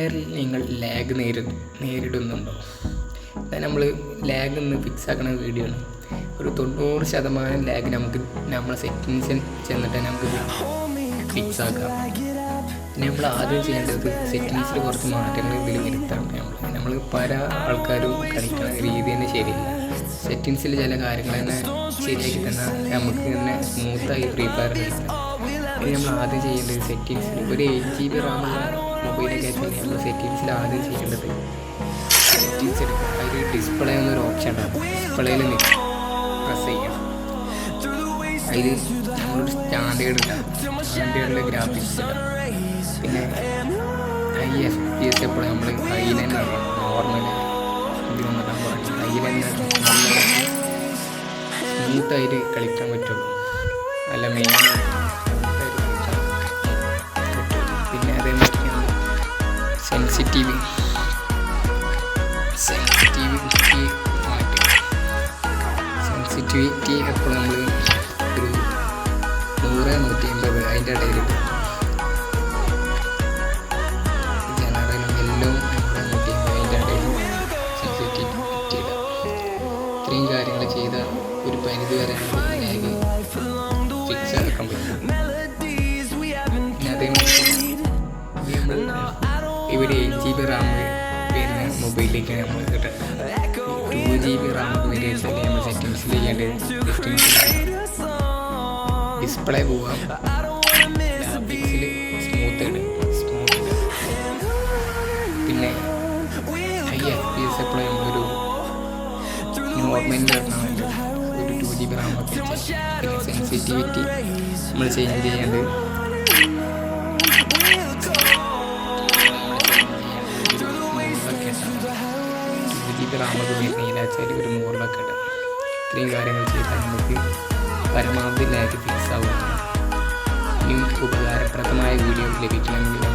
എയറിൽ നിങ്ങൾ ലാഗ് നേരി നേരിടുന്നുണ്ടോ? അത് നമ്മൾ ലാഗ് ഒന്ന് ഫിക്സ് ആക്കുന്ന വീഡിയോ ആണ്. ഒരു തൊണ്ണൂറ് ശതമാനം ലാഗ് നമുക്ക് നമ്മളെ സെറ്റിങ്സിൽ ചെന്നിട്ട് നമുക്ക് ഫിക്സ് ആക്കാം. പിന്നെ നമ്മൾ ആദ്യം ചെയ്യേണ്ടത് സെറ്റിങ്സിൽ കുറച്ച് മാറ്റങ്ങൾ ഇതിൽ വരുത്താണ്. നമ്മൾ നമ്മൾ പല ആൾക്കാരും കളിക്കുന്ന രീതി തന്നെ ശരിയില്ല. സെറ്റിങ്സിൽ ചില കാര്യങ്ങൾ തന്നെ ശരിയാക്കി തന്നെ നമുക്ക് തന്നെ സ്മൂത്തായി ഫ്രീ ഫയർ കളിക്കാം ഇനി നമ്മൾ ആദ്യം ചെയ്യേണ്ടത് സെറ്റിങ്സിൽ ഒരു എയ്റ്റ് ജി ബി റാമുള്ള മൊബൈലൊക്കെ ആയിട്ട് നമ്മൾ സെറ്റിങ്സിൽ ആദ്യം ചെയ്യേണ്ടത്? സെറ്റിങ്സ് എടുക്കുക. അതിൽ ഡിസ്പ്ലേ എന്നൊരു ഓപ്ഷൻ ഉണ്ടാകും ഡിസ്പ്ലേയിൽ നിൽക്കും പ്രസ് ചെയ്യണം. അതിൽ നമ്മളൊരു സ്റ്റാൻഡേർഡ് ഉണ്ടാകും സ്റ്റാൻഡേർഡിൽ ഗ്രാഫിക്സ് പിന്നെ ഐ എഫ് പി എസ് എപ്പോഴും നമ്മൾ കയ്യിൽ തന്നെ നോർമൽ ഇതിനൊന്നും പറഞ്ഞു കയ്യിൽ തന്നെ സ്മൂത്തായിട്ട് കളിക്കാൻ പറ്റുള്ളൂ. അല്ല മെയിൻ സെൻസിറ്റീവ് സെൻസിറ്റിവിറ്റി മാറ്റുക സെൻസിറ്റിവിറ്റി അപ്പോൾ നമ്മൾ ഒരു നൂറ് നൂറ്റി അമ്പത് അതിന്റെ ഇടയിൽ ഇത്രയും കാര്യങ്ങൾ ചെയ്ത ഒരു പരിധി വരെ മൊബൈലിലേക്ക് നമ്മൾ കിട്ടുന്നത് ടു ജി ബി റാം വരെ വെച്ചാൽ നമ്മൾ ചെയ്യേണ്ടത് ഡിസ്പ്ലേ പോവാം. ഗ്രാഫിക്സിൽ സ്മൂത്ത് ഇടും സ്മൂത്ത് പിന്നെ ഹൈ എഫ് പി എസ് എപ്പോഴും ഒരു two G B RAM sensitivity നമ്മൾ ചേഞ്ച് ചെയ്യേണ്ടത്. ജിബി റാമൊക്കെ നീലാച്ചാൽ ഒരു നൂറിലൊക്കെ ഇടാം ഇത്രയും കാര്യങ്ങൾ ചെയ്താൽ നമുക്ക് പരമാവധി ലാഗ് ഫിക്സ് ആവുന്നതാണ്. ഇനിയും ഉപകാരപ്രദമായ വീഡിയോ ലഭിക്കണമെങ്കിൽ